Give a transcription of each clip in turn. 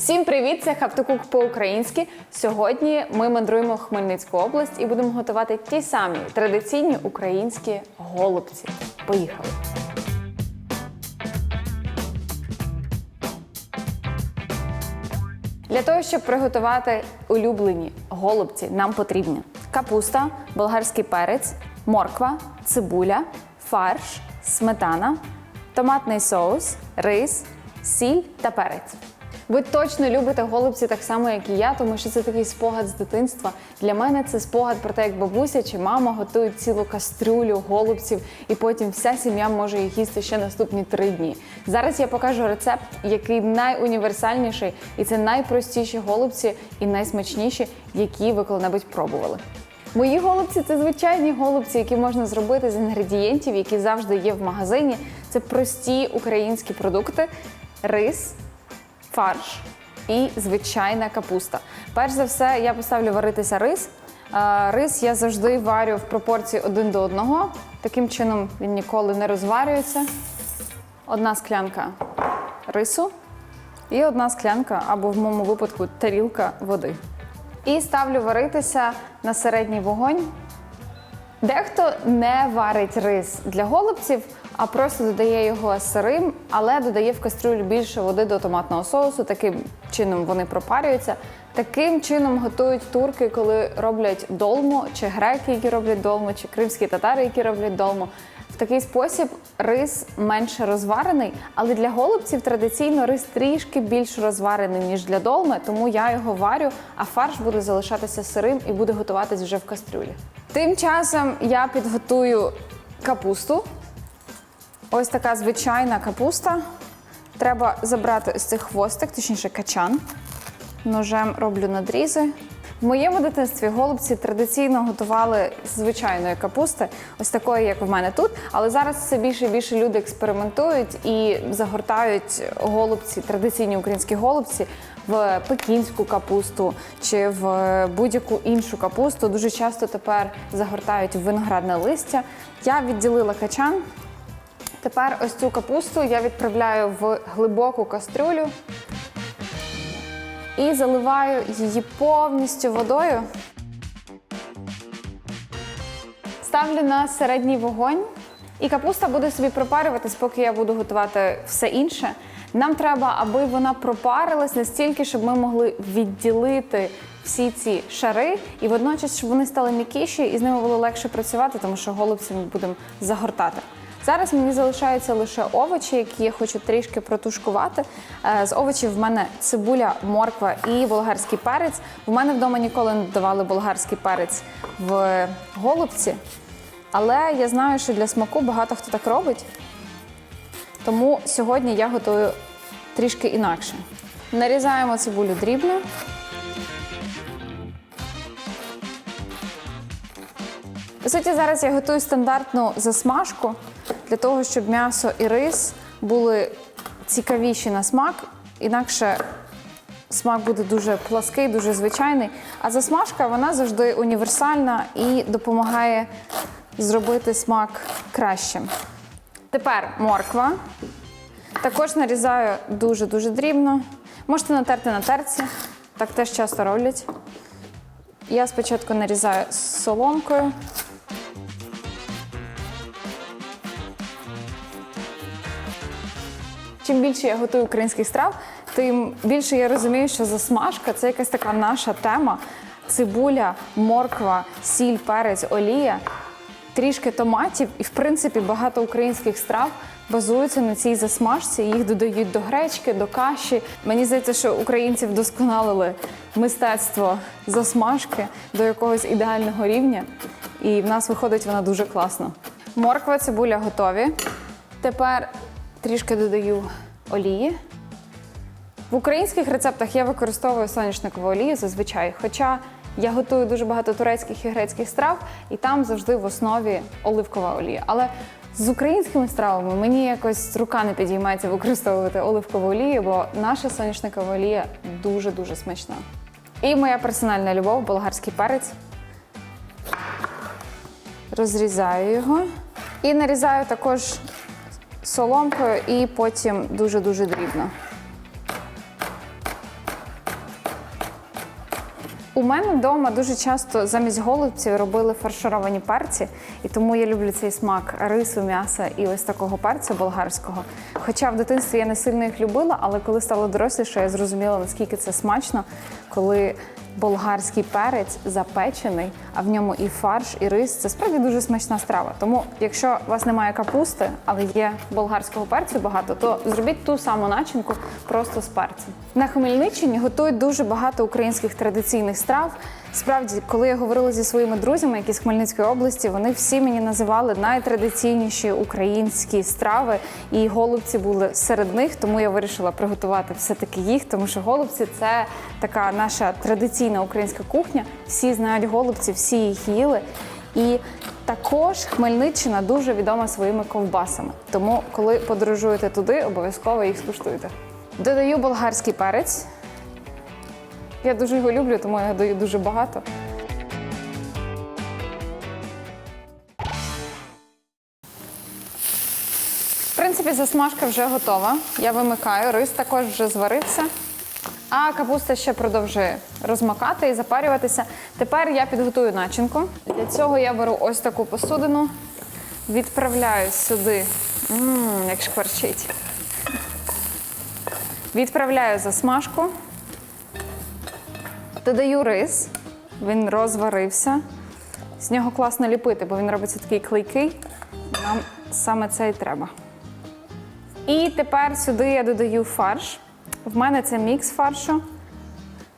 Всім привіт! Це Хавтокук по-українськи. Сьогодні ми мандруємо в Хмельницьку область і будемо готувати ті самі традиційні українські голубці. Поїхали! Для того, щоб приготувати улюблені голубці, нам потрібні капуста, болгарський перець, морква, цибуля, фарш, сметана, томатний соус, рис, сіль та перець. Ви точно любите голубці так само, як і я, тому що це такий спогад з дитинства. Для мене це спогад про те, як бабуся чи мама готують цілу кастрюлю голубців, і потім вся сім'я може їх їсти ще наступні три дні. Зараз я покажу рецепт, який найуніверсальніший, і це найпростіші голубці і найсмачніші, які ви коли-небудь пробували. Мої голубці це звичайні голубці, які можна зробити з інгредієнтів, які завжди є в магазині. Це прості українські продукти: рис, фарш і звичайна капуста. Перш за все, я поставлю варитися рис. Е, Рис я завжди варю в пропорції один до одного. Таким чином він ніколи не розварюється. Одна склянка рису і одна склянка, або в моєму випадку тарілка води. І ставлю варитися на середній вогонь. Дехто не варить рис для голубців, а просто додає його сирим, але додає в кастрюлю більше води до томатного соусу. Таким чином вони пропарюються. Таким чином готують турки, коли роблять долму, чи греки, які роблять долму, чи кримські татари, які роблять долму. В такий спосіб рис менше розварений, але для голубців традиційно рис трішки більш розварений, ніж для долми, тому я його варю, а фарш буде залишатися сирим і буде готуватись вже в кастрюлі. Тим часом я підготую капусту. Ось така звичайна капуста. Треба забрати з цих хвостик, точніше качан. Ножем роблю надрізи. В моєму дитинстві голубці традиційно готували з звичайної капусти, ось такої, як в мене тут. Але зараз все більше і більше люди експериментують і загортають голубці, традиційні українські голубці в пекінську капусту чи в будь-яку іншу капусту. Дуже часто тепер загортають в виноградне листя. Я відділила качан. Тепер ось цю капусту я відправляю в глибоку кастрюлю і заливаю її повністю водою. Ставлю на середній вогонь, і капуста буде собі пропарюватись, поки я буду готувати все інше. Нам треба, аби вона пропарилась настільки, щоб ми могли відділити всі ці шари, і водночас, щоб вони стали м'якіші, і з ними було легше працювати, тому що голубці ми будемо загортати. Зараз мені залишаються лише овочі, які я хочу трішки протушкувати. Е, З овочів в мене цибуля, морква і болгарський перець. В мене вдома ніколи не додавали болгарський перець в голубці, але я знаю, що для смаку багато хто так робить. Тому сьогодні я готую трішки інакше. Нарізаємо цибулю дрібно. По суті, зараз я готую стандартну засмажку для того, щоб м'ясо і рис були цікавіші на смак, інакше смак буде дуже плаский, дуже звичайний. А засмажка вона завжди універсальна і допомагає зробити смак кращим. Тепер морква. Також нарізаю дуже-дуже дрібно. Можете натерти на терці, так теж часто роблять. Я спочатку нарізаю соломкою. Чим більше я готую українських страв, тим більше я розумію, що засмажка це якась така наша тема. Цибуля, морква, сіль, перець, олія, трішки томатів, і в принципі багато українських страв базуються на цій засмажці. Їх додають до гречки, до каші. Мені здається, що українці вдосконалили мистецтво засмажки до якогось ідеального рівня, і в нас виходить вона дуже класно. Морква, цибуля готові. Тепер трішки додаю олії. В українських рецептах я використовую соняшникову олію зазвичай, хоча я готую дуже багато турецьких і грецьких страв, і там завжди в основі оливкова олія. Але з українськими стравами мені якось рука не підіймається використовувати оливкову олію, бо наша соняшникова олія дуже-дуже смачна. І моя персональна любов болгарський перець. Розрізаю його і нарізаю також соломкою і потім дуже-дуже дрібно. У мене вдома дуже часто замість голубців робили фаршировані парці, і тому я люблю цей смак рису, м'яса і ось такого парця болгарського. Хоча в дитинстві я не сильно їх любила, але коли стало доросліше, я зрозуміла, наскільки це смачно, коли болгарський перець запечений, а в ньому і фарш, і рис це справді дуже смачна страва. Тому, якщо у вас немає капусти, але є болгарського перцю багато, то зробіть ту саму начинку просто з перцем. На Хмельниччині готують дуже багато українських традиційних страв. Справді, коли я говорила зі своїми друзями, які з Хмельницької області, вони всі мені називали найтрадиційніші українські страви, і голубці були серед них. Тому я вирішила приготувати все-таки їх, тому що голубці це така наша традиційна українська кухня. Всі знають голубці, всі їх їли. І також Хмельниччина дуже відома своїми ковбасами. Тому, коли подорожуєте туди, обов'язково їх скуштуйте. Додаю болгарський перець. Я дуже його люблю, тому я даю дуже багато. В принципі, засмажка вже готова. Я вимикаю, рис також вже зварився. А капуста ще продовжує розмокати і запарюватися. Тепер я підготую начинку. Для цього я беру ось таку посудину, відправляю сюди, Мм, як шкварчить. Відправляю засмажку. Додаю рис, він розварився. З нього класно ліпити, бо він робиться такий клейкий. Нам саме це і треба. І тепер сюди я додаю фарш. В мене це мікс фаршу.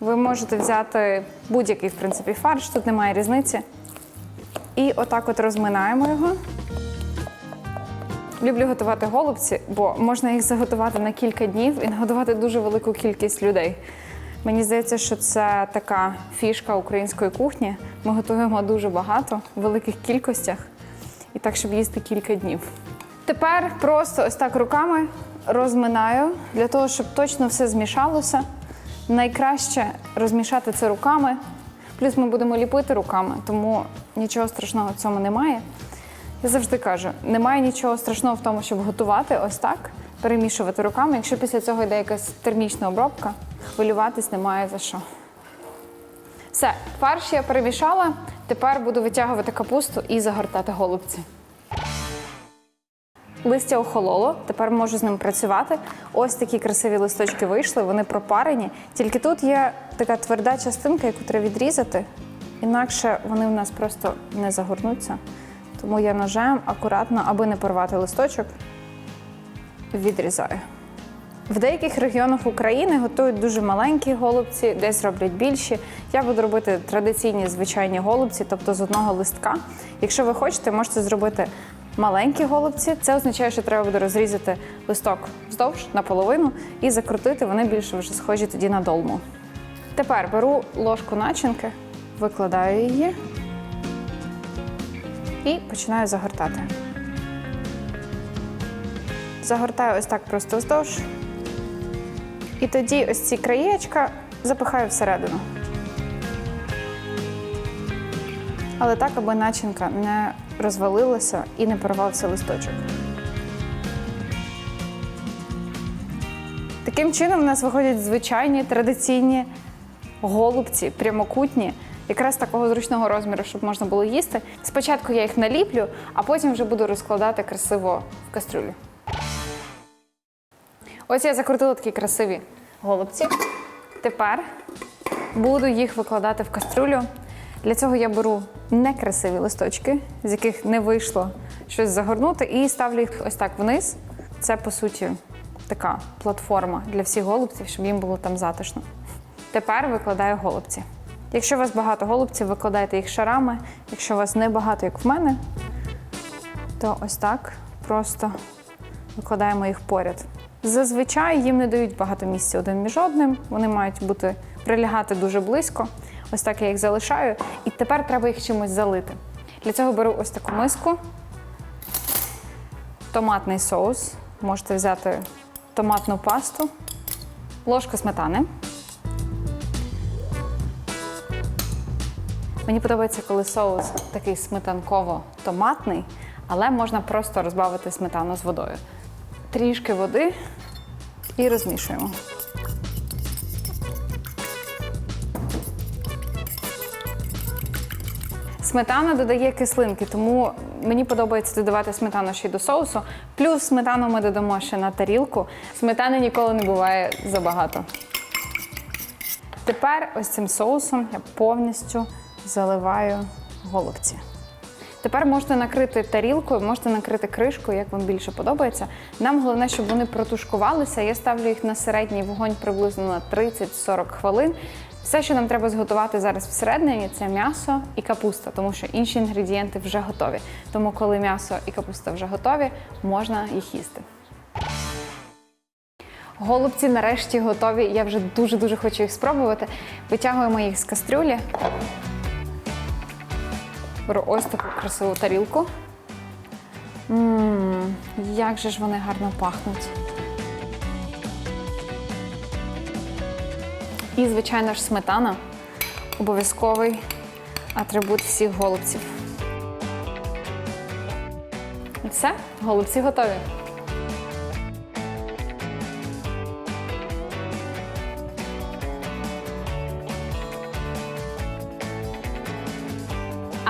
Ви можете взяти будь-який, в принципі, фарш, тут немає різниці. І отак от розминаємо його. Люблю готувати голубці, бо можна їх заготувати на кілька днів і нагодувати дуже велику кількість людей. Мені здається, що це така фішка української кухні. Ми готуємо дуже багато в великих кількостях і так, щоб їсти кілька днів. Тепер просто ось так руками розминаю для того, щоб точно все змішалося. Найкраще розмішати це руками. Плюс ми будемо ліпити руками, тому нічого страшного в цьому немає. Я завжди кажу, немає нічого страшного в тому, щоб готувати ось так, перемішувати руками. Якщо після цього йде якась термічна обробка, хвилюватись немає за що. Все, фарш я перемішала. Тепер буду витягувати капусту і загортати голубці. Листя охололо, тепер можу з ним працювати. Ось такі красиві листочки вийшли, вони пропарені. Тільки тут є така тверда частинка, яку треба відрізати, інакше вони в нас просто не загорнуться. Тому я ножем акуратно, аби не порвати листочок, відрізаю. В деяких регіонах України готують дуже маленькі голубці, десь роблять більші. Я буду робити традиційні звичайні голубці, тобто з одного листка. Якщо ви хочете, можете зробити маленькі голубці. Це означає, що треба буде розрізати листок вздовж наполовину і закрутити. Вони більше вже схожі тоді на долму. Тепер беру ложку начинки, викладаю її і починаю загортати. Загортаю ось так просто вздовж. І тоді ось ці краєчка запихаю всередину. Але так, аби начинка не розвалилася і не порвався листочок. Таким чином, в нас виходять звичайні традиційні голубці, прямокутні, якраз такого зручного розміру, щоб можна було їсти. Спочатку я їх наліплю, а потім вже буду розкладати красиво в кастрюлю. Ось я закрутила такі красиві голубці. Тепер буду їх викладати в кастрюлю. Для цього я беру некрасиві листочки, з яких не вийшло щось загорнути, і ставлю їх ось так вниз. Це, по суті, така платформа для всіх голубців, щоб їм було там затишно. Тепер викладаю голубці. Якщо у вас багато голубців, викладайте їх шарами. Якщо у вас не багато, як в мене, то ось так просто викладаємо їх поряд. Зазвичай їм не дають багато місця один між одним. Вони мають бути прилягати дуже близько. Ось так я їх залишаю. І тепер треба їх чимось залити. Для цього беру ось таку миску, томатний соус. Можете взяти томатну пасту, ложку сметани. Мені подобається, коли соус такий сметанково-томатний, але можна просто розбавити сметану з водою. Трішки води і розмішуємо. Сметана додає кислинки, тому мені подобається додавати сметану ще й до соусу. Плюс сметану ми додамо ще на тарілку. Сметани ніколи не буває забагато. Тепер ось цим соусом я повністю заливаю голубці. Тепер можете накрити тарілкою, можете накрити кришкою, як вам більше подобається. Нам головне, щоб вони протушкувалися. Я ставлю їх на середній вогонь приблизно на 30-40 хвилин. Все, що нам треба зготувати зараз всередині, це м'ясо і капуста, тому що інші інгредієнти вже готові. Тому, коли м'ясо і капуста вже готові, можна їх їсти. Голубці нарешті готові. Я вже дуже-дуже хочу їх спробувати. Витягуємо їх з кастрюлі. Беру ось таку красиву тарілку. Ммм, як же ж вони гарно пахнуть. І, звичайно ж, сметана обов'язковий атрибут всіх голубців. І все, голубці готові.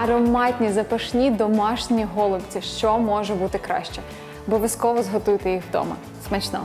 Ароматні, запашні домашні голубці. Що може бути краще? Обов'язково зготуйте їх вдома. Смачного!